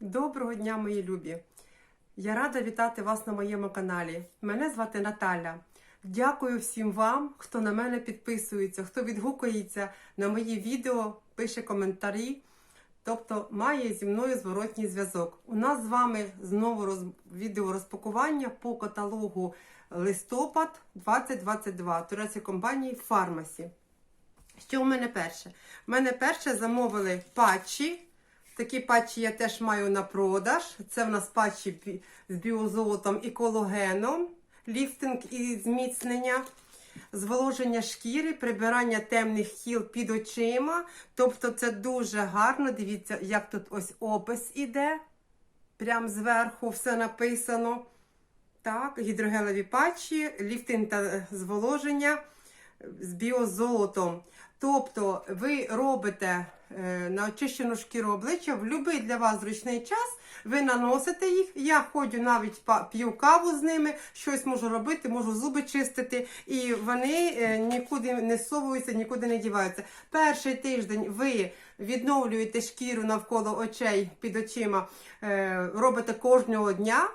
Доброго дня, мої любі! Я рада вітати вас на моєму каналі. Мене звати Наталя. Дякую всім вам, хто на мене підписується, хто відгукується на мої відео, пише коментарі, тобто має зі мною зворотній зв'язок. У нас з вами знову роз... відео розпакування по каталогу листопад 2022 турецької компанії Фармасі. Що у мене перше? У мене перше замовили патчі. Такі патчі я теж маю на продаж. Це в нас патчі з біозолотом і колагеном, ліфтинг і зміцнення, зволоження шкіри, прибирання темних кіл під очима. Тобто це дуже гарно. Дивіться, як тут ось опис іде. Прям зверху все написано. Так, гідрогелеві патчі, ліфтинг та зволоження з біозолотом. Тобто ви робите на очищену шкіру обличчя в будь-який для вас зручний час, ви наносите їх. Я ходжу навіть п'ю каву з ними, щось можу робити, можу зуби чистити, і вони е, нікуди не совуються, нікуди не діваються. Перший тиждень ви відновлюєте шкіру навколо очей під очима, е, робите кожного дня.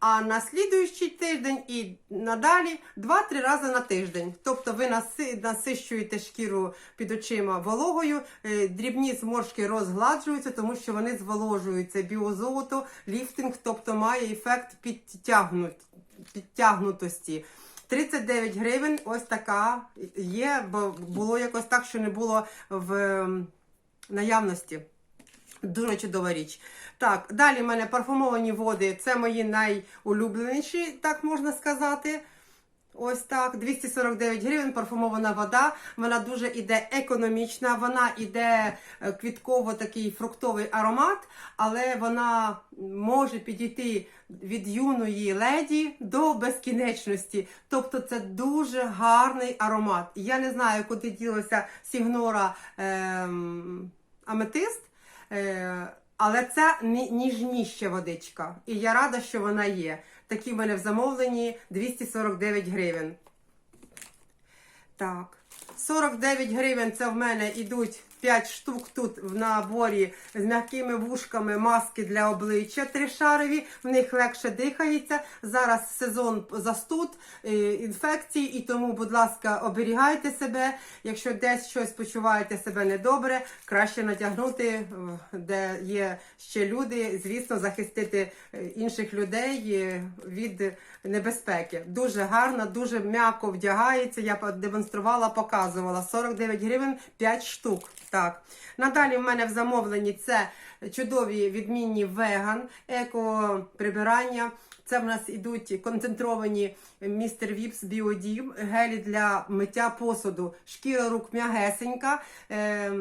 А на слідуючий тиждень і надалі 2-3 рази на тиждень. Тобто ви насищуєте шкіру під очима вологою, е, дрібні зморшки розгладжуються, тому що вони зволожуються. Біозолото, ліфтинг, тобто має ефект підтягнут, підтягнутості. 39 гривень, ось така є, бо було якось так, що не було в наявності. Дуже чудова річ. Так, далі в мене парфумовані води. Це мої найулюбленіші, так можна сказати. Ось так, 249 гривень, парфумована вода. Вона дуже іде економічна, вона іде е, квітково такий фруктовий аромат, але вона може підійти від юної леді до безкінечності. Тобто це дуже гарний аромат. Я не знаю, куди ділося Сігнора ем, Аметист. Е, але це ні- ніжніща водичка. І я рада, що вона є. Такі в мене в замовленні 249 гривень. Так. 49 гривень це в мене йдуть 5 штук тут в наборі з м'якими вушками маски для обличчя тришарові. В них легше дихається. Зараз сезон застуд, е, інфекцій, і тому, будь ласка, оберігайте себе. Якщо десь щось почуваєте себе недобре, краще натягнути, е, де є ще люди. Звісно, захистити е, інших людей від небезпеки. Дуже гарно, дуже м'яко вдягається. Я демонструвала, показувала. 49 гривень 5 штук. Так. Надалі в мене в замовленні це чудові відмінні веган, еко прибирання. Це в нас ідуть концентровані містер Віпс Біодім, гелі для миття посуду. Шкіра рук м'ягесенька, е,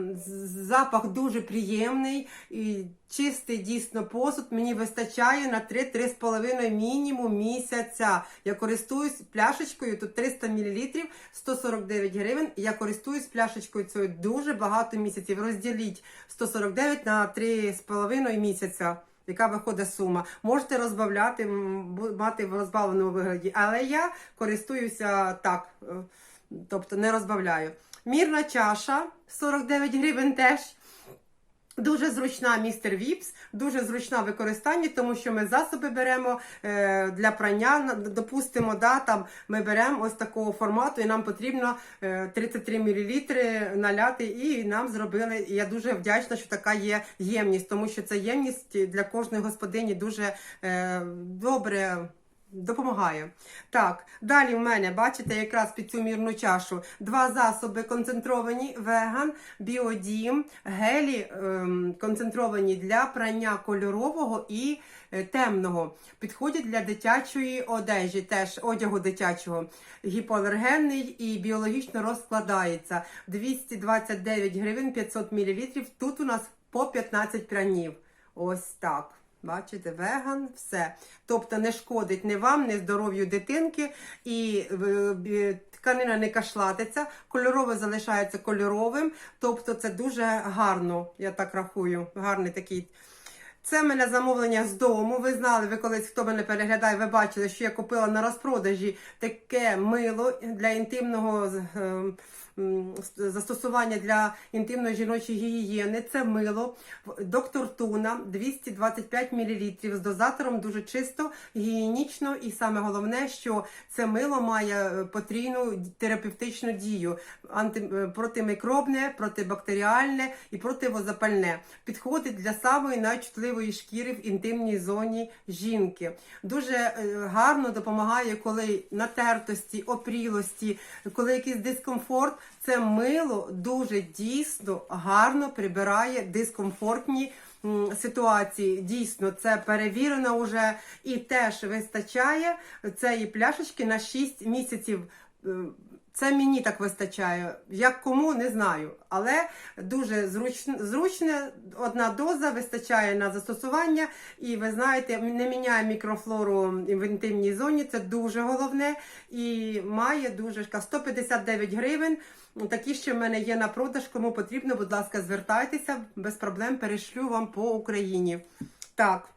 запах дуже приємний і чистий дійсно посуд. Мені вистачає на 3-3,5 мінімум місяця. Я користуюсь пляшечкою, тут 300 мл, 149 гривень. Я користуюсь пляшечкою цією дуже багато місяців. Розділіть 149 на 3,5 місяця. Яка виходить сума? Можете розбавляти, мати в розбавленому вигляді, але я користуюся так, е, тобто не розбавляю. Мірна чаша 49 гривень теж. Дуже зручна містер Віпс, дуже зручна в використанні, тому що ми засоби беремо е, для прання. Допустимо, да, там ми беремо ось такого формату, і нам потрібно е, 33 мл наляти, і нам зробили. І я дуже вдячна, що така є ємність, тому що ця ємність для кожної господині дуже е, добре. Допомагає. Так, далі в мене, бачите, якраз під цю мірну чашу два засоби концентровані веган, біодім, гелі ем, концентровані для прання кольорового і е, темного. Підходять для дитячої одежі, теж одягу дитячого. Гіпоалергенний і біологічно розкладається. 229 гривень 500 мл. Тут у нас по 15 пранів. Ось так. Бачите, веган, все. Тобто не шкодить ні вам, ні здоров'ю дитинки, і е, тканина не кашлатиться, кольорове залишається кольоровим. Тобто це дуже гарно, я так рахую. Гарний такий. Це в мене замовлення з дому. Ви знали, ви колись хто мене переглядає, ви бачили, що я купила на розпродажі таке мило для інтимного с- застосування для інтимної жіночої гігієни. Це мило доктор Туна 225 мл з дозатором дуже чисто, гігієнічно, і саме головне, що це мило має е, потрійну терапевтичну дію анти, е, протимікробне, протибактеріальне і противозапальне. Підходить для самої найчутливої шкіри в інтимній зоні жінки. Дуже е, гарно допомагає, коли натертості, опрілості, коли якийсь дискомфорт. Це мило дуже дійсно гарно прибирає дискомфортні ситуації. Дійсно, це перевірено вже і теж вистачає цієї пляшечки на 6 місяців. Це мені так вистачає. Як кому, не знаю. Але дуже зручне, зручне одна доза вистачає на застосування. І ви знаєте, не міняє мікрофлору в інтимній зоні. Це дуже головне. І має дуже шка- 159 гривень. Такі ще в мене є на продаж. Кому потрібно, будь ласка, звертайтеся, без проблем перешлю вам по Україні. Так.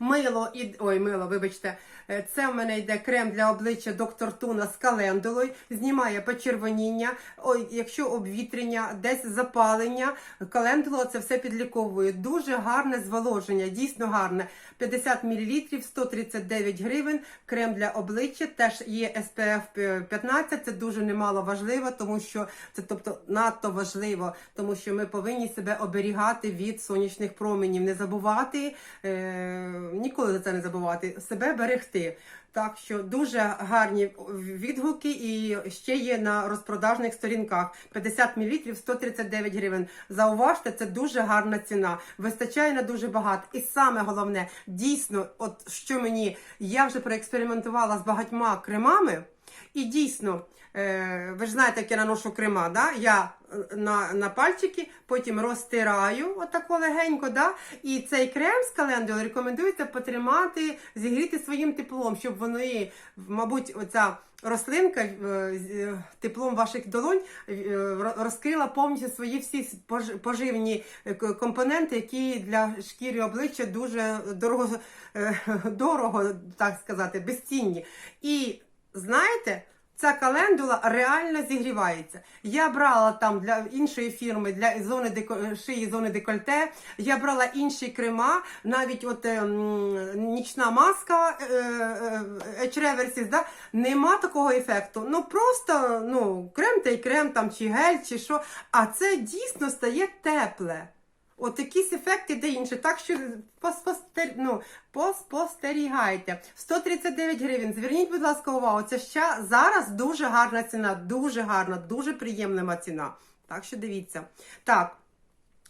Мило і ой, мило, вибачте. Е, Це в мене йде крем для обличчя доктор Туна з календулою, знімає почервоніння, ой, якщо обвітрення, десь запалення, календула це все підліковує. Дуже гарне зволоження, дійсно гарне. 50 мл, 139 гривень. Крем для обличчя теж є SPF 15, це дуже немало важливо, тому що це тобто надто важливо, тому що ми повинні себе оберігати від сонячних променів, не забувати, е, ніколи за це не забувати, себе берегти. Так що дуже гарні відгуки і ще є на розпродажних сторінках. 50 мл 139 гривень. Зауважте, це дуже гарна ціна. Вистачає на дуже багато. І саме головне, дійсно, от що мені я вже проекспериментувала з багатьма кремами, і дійсно. Е, ви ж знаєте, як я наношу крема, да? я е, на, на пальчики, потім розтираю отако легенько, да? і цей крем з календули рекомендується потримати, зігріти своїм теплом, щоб воно, і, мабуть, оця рослинка е, теплом ваших долонь розкрила повністю свої всі поживні компоненти, які для шкіри обличчя дуже дорого, дорого так сказати, безцінні. І знаєте, Ця календула реально зігрівається. Я брала там для іншої фірми, для зони деко... шиї, зони декольте. Я брала інші крема, навіть от е, нічна маска е, е, Reverses, да? нема такого ефекту. Ну просто ну, крем та й крем там, чи гель, чи що. А це дійсно стає тепле. От якісь ефекти де інше. Так що поспостер... ну, поспостерігайте. 139 гривень. Зверніть, будь ласка, увагу. Це ще зараз дуже гарна ціна, дуже гарна, дуже приємна ціна. Так що дивіться. Так,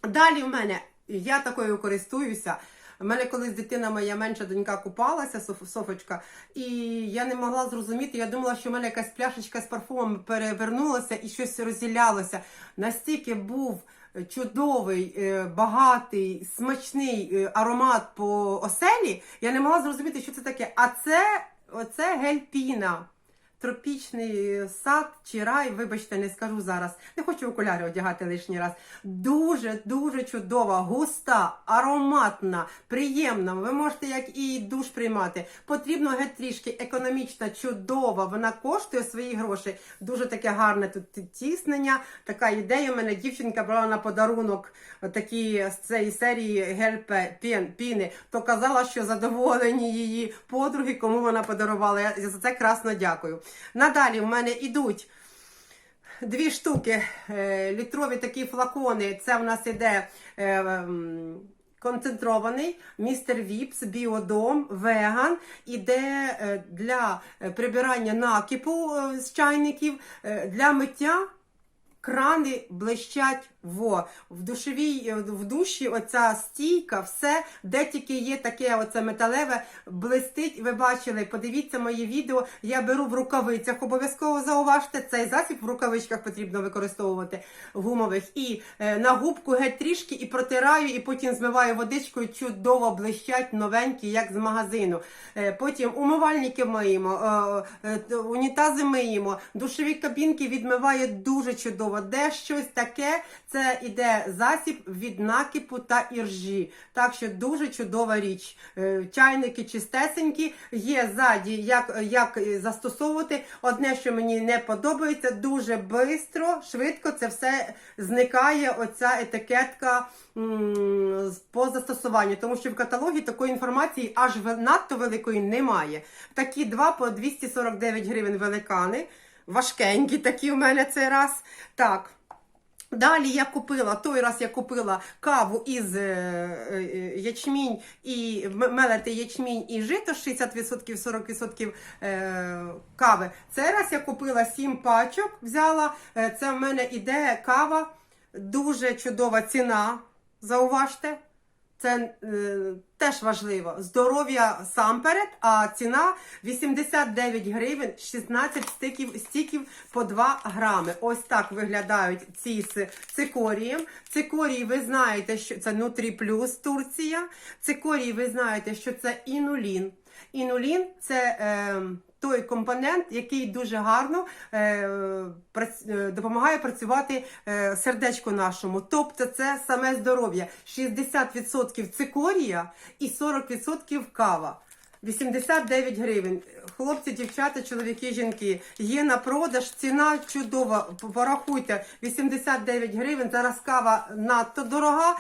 далі в мене, я такою користуюся. У мене колись дитина моя менша донька купалася, Софочка, і я не могла зрозуміти. Я думала, що в мене якась пляшечка з парфумом перевернулася і щось розділялося. Настільки був чудовий, е, багатий, смачний е, аромат по оселі, я не могла зрозуміти, що це таке. А це оце гель-піна. Тропічний сад чи рай, вибачте, не скажу зараз. Не хочу окуляри одягати лишній раз. Дуже дуже чудова, густа, ароматна, приємна. Ви можете як і душ приймати. Потрібно геть трішки економічна, чудова. Вона коштує свої гроші. Дуже таке гарне тут тіснення. Така ідея. У мене дівчинка брала на подарунок такі з цієї серії гель піни. То казала, що задоволені її подруги, кому вона подарувала. Я за це красно дякую. Надалі в мене ідуть дві штуки е, літрові такі флакони. Це в нас іде. е, Концентрований містер Віпс, біодом, веган, іде е, для прибирання накипу з чайників, для миття крани блищать во. В душовій, в душі оця стійка, все, де тільки є таке оце металеве, блистить. Ви бачили, подивіться моє відео. Я беру в рукавицях, обов'язково зауважте, цей засіб в рукавичках потрібно використовувати гумових. І е, на губку геть трішки і протираю, і потім змиваю водичкою, чудово блищать новенькі, як з магазину. Е, потім умивальники миємо, е, е, унітази миємо, душові кабінки відмиває дуже чудово. Де щось таке, це іде засіб від накипу та іржі. Так що дуже чудова річ. Е, Чайники чистесенькі, є ззаді, як, як застосовувати. Одне, що мені не подобається, дуже швидко, швидко це все зникає. Оця етикетка по застосуванню, тому що в каталогі такої інформації аж надто великої немає. Такі два по 249 гривень великани. Важкенькі такі у мене цей раз. Так. Далі я купила, той раз я купила каву із е, е, ячмінь і мелети ячмінь і жито 60% 40% е, кави. Цей раз я купила 7 пачок, взяла. Е, Це в мене іде кава, дуже чудова ціна. Зауважте. Це е, теж важливо. Здоров'я сам перед, а ціна 89 гривень, 16 стиків, стіків по 2 грами. Ось так виглядають ці з цикорієм. Цикорій, ви знаєте, що це Нутрі Плюс Турція. Цикорій, ви знаєте, що це інулін. Інулін це е, той компонент, який дуже гарно е, е, допомагає працювати е, сердечку нашому. Тобто це саме здоров'я. 60% цикорія і 40% кава. 89 гривень. Хлопці, дівчата, чоловіки, жінки. Є на продаж, ціна чудова. Порахуйте, 89 гривень. Зараз кава надто дорога.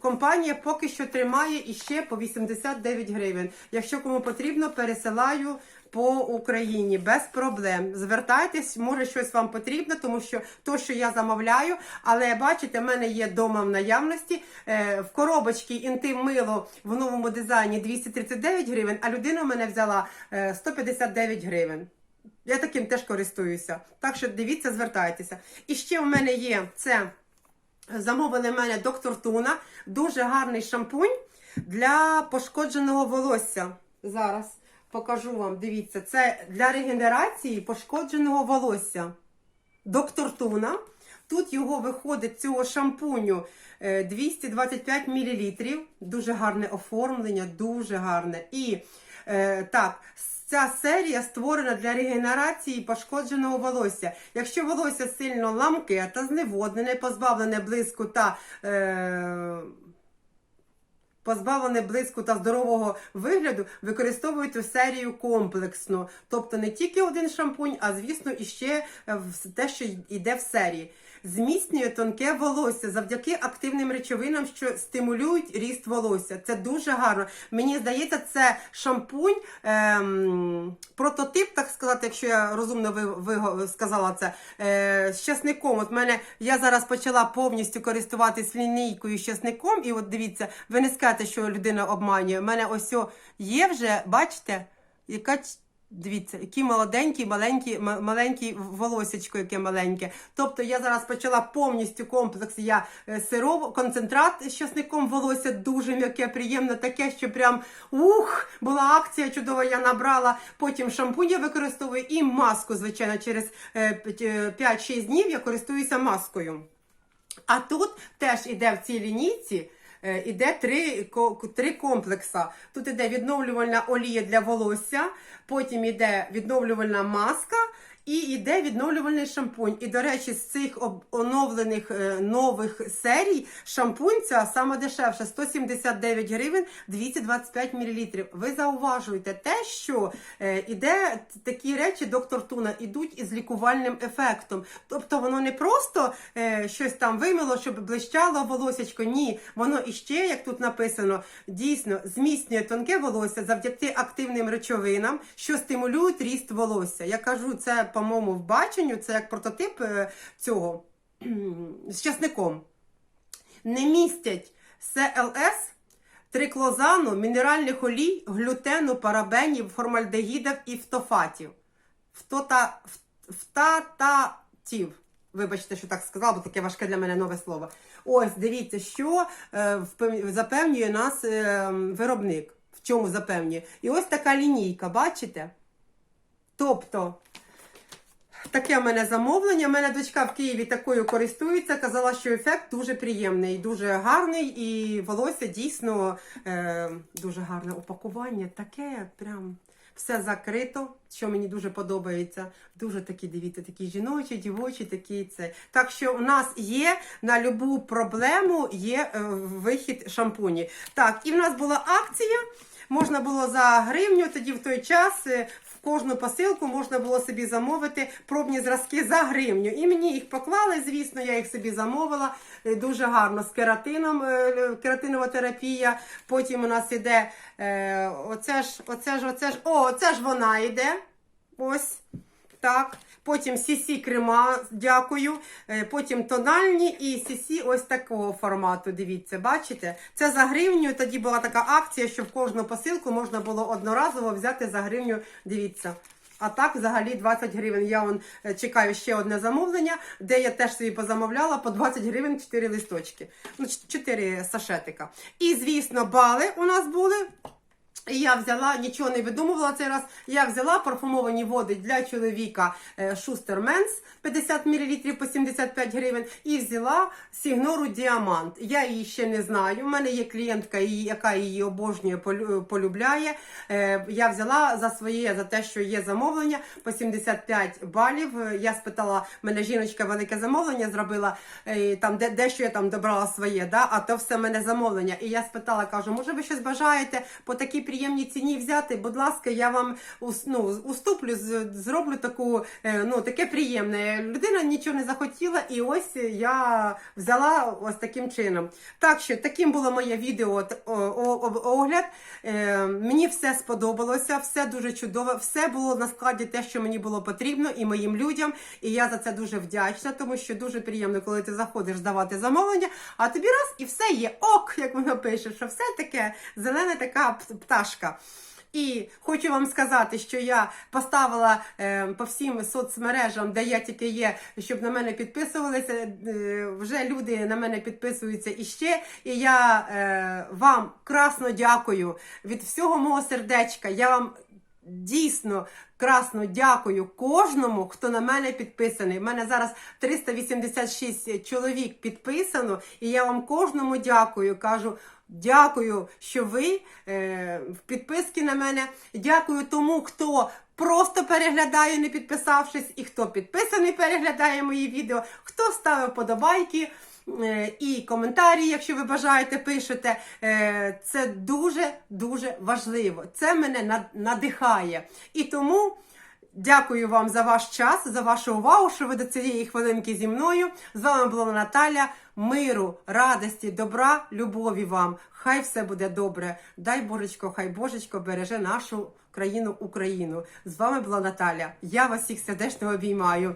Компанія поки що тримає іще по 89 гривень. Якщо кому потрібно, пересилаю по Україні без проблем. Звертайтесь, може щось вам потрібно, тому що то, що я замовляю, але бачите, в мене є вдома в наявності. Е, в коробочці інтим мило в новому дизайні 239 гривень, а людина в мене взяла е, 159 гривень. Я таким теж користуюся. Так що дивіться, звертайтеся. І ще в мене є це. Замовили в мене доктор Туна. Дуже гарний шампунь для пошкодженого волосся. Зараз покажу вам. Дивіться, це для регенерації пошкодженого волосся. Доктор Туна. Тут його виходить цього шампуню е, 225 мл. Дуже гарне оформлення, дуже гарне. І е, так, ця серія створена для регенерації пошкодженого волосся. Якщо волосся сильно ламке та зневоднене, позбавлене блиску та. Е, Позбавлене блиску та здорового вигляду, використовуйте серію комплексно. Тобто не тільки один шампунь, а звісно, і ще е, те, що йде в серії. Зміцнює тонке волосся завдяки активним речовинам, що стимулюють ріст волосся. Це дуже гарно. Мені здається, це шампунь, ем, прототип, так сказати, якщо я розумно ви, ви сказала це. Е, з часником. От мене я зараз почала повністю користуватись лінійкою з і от дивіться, ви не скажете, що людина обманює. У мене ось є вже, бачите, яка. Дивіться, які молоденькі, маленькі, маленькі волосечко, яке маленьке. Тобто я зараз почала повністю комплекс. Я е, концентрат з часником волосся дуже м'яке, приємне, таке, що прям ух, була акція чудова, я набрала. Потім шампунь я використовую і маску, звичайно, через е, п'ять- е, 5-6 днів я користуюся маскою. А тут теж іде в цій лінійці. Е, Іде три, три комплекса. Тут іде відновлювальна олія для волосся, потім іде відновлювальна маска і іде відновлювальний шампунь. І, до речі, з цих оновлених е, нових серій шампунь ця саме дешевша 179 гривень 225 мл. Ви зауважуєте те, що е, іде такі речі доктор Туна ідуть із лікувальним ефектом. Тобто воно не просто е, щось там вимило, щоб блищало волосечко. Ні, воно іще, як тут написано, дійсно зміцнює тонке волосся завдяки активним речовинам, що стимулюють ріст волосся. Я кажу, це, по-моєму, в баченню, це як прототип е, цього з часником. Не містять СЛС, триклозану, мінеральних олій, глютену, парабенів, формальдегідів і фтофатів. Фтота, фтататів. Вибачте, що так сказала, бо таке важке для мене нове слово. Ось, дивіться, що е, запевнює нас е, виробник. В чому запевнює? І ось така лінійка, бачите? Тобто, Таке в мене замовлення. У мене дочка в Києві такою користується. Казала, що ефект дуже приємний, дуже гарний, і волосся дійсно е, дуже гарне упакування. Таке прям все закрито, що мені дуже подобається. Дуже такі, дивіться, такі жіночі, дівочі, такі це. Так що у нас є на любу проблему є е, вихід шампуні. Так, і в нас була акція. Можна було за гривню, тоді в той час е, в кожну посилку можна було собі замовити пробні зразки за гривню. І мені їх поклали, звісно, я їх собі замовила. Е, Дуже гарно з кератином, е, кератинова терапія. Потім у нас іде оце ж, оце ж, оце ж, о, оце ж вона йде. Ось. Так. Потім CC крема, дякую. Е, Потім тональні і CC ось такого формату. Дивіться, бачите? Це за гривню. Тоді була така акція, що в кожну посилку можна було одноразово взяти за гривню. Дивіться. А так, взагалі 20 гривень. Я он е, чекаю ще одне замовлення, де я теж собі позамовляла по 20 гривень 4 листочки. Ну, 4 сашетика. І, звісно, бали у нас були. І я взяла, нічого не видумувала цей раз. Я взяла парфумовані води для чоловіка Шустер Менс 50 мл по 75 гривень. І взяла Сігнору Діамант. Я її ще не знаю. У мене є клієнтка, яка її обожнює, полюбляє. Е, Я взяла за своє, за те, що є замовлення по 75 балів. Е, Я спитала, мене жіночка велике замовлення зробила, е, там де, дещо я там добрала своє, да? а то все в мене замовлення. І я спитала, кажу, може ви щось бажаєте по такій приємній ціні взяти? Будь ласка, я вам ну, уступлю, зроблю таку, е, ну, таке приємне. Людина нічого не захотіла, і ось я взяла ось таким чином. Так що таким було моє відео огляд. Е, мені все сподобалося, все дуже чудово, все було на складі те, що мені було потрібно, і моїм людям. І я за це дуже вдячна, тому що дуже приємно, коли ти заходиш здавати замовлення, а тобі раз і все є ок, як воно пише, що все таке зелена така п- пташка. І хочу вам сказати, що я поставила е, по всім соцмережам, де я тільки є, щоб на мене підписувалися. Е, вже люди на мене підписуються іще. І я е, вам красно дякую від всього мого сердечка. Я вам дійсно красно дякую кожному, хто на мене підписаний. У мене зараз 386 чоловік підписано, і я вам кожному дякую. Кажу. Дякую, що ви е, в підписки на мене. Дякую тому, хто просто переглядає, не підписавшись, і хто підписаний, переглядає мої відео, хто ставив подобайки. е, І коментарі, якщо ви бажаєте, пишете. Е, Це дуже дуже важливо. Це мене надихає. І тому дякую вам за ваш час, за вашу увагу, що ви до цієї хвилинки зі мною. З вами була Наталя. Миру, радості, добра, любові вам. Хай все буде добре. Дай Божечко, хай Божечко береже нашу країну Україну. З вами була Наталя. Я вас всіх сердечно обіймаю.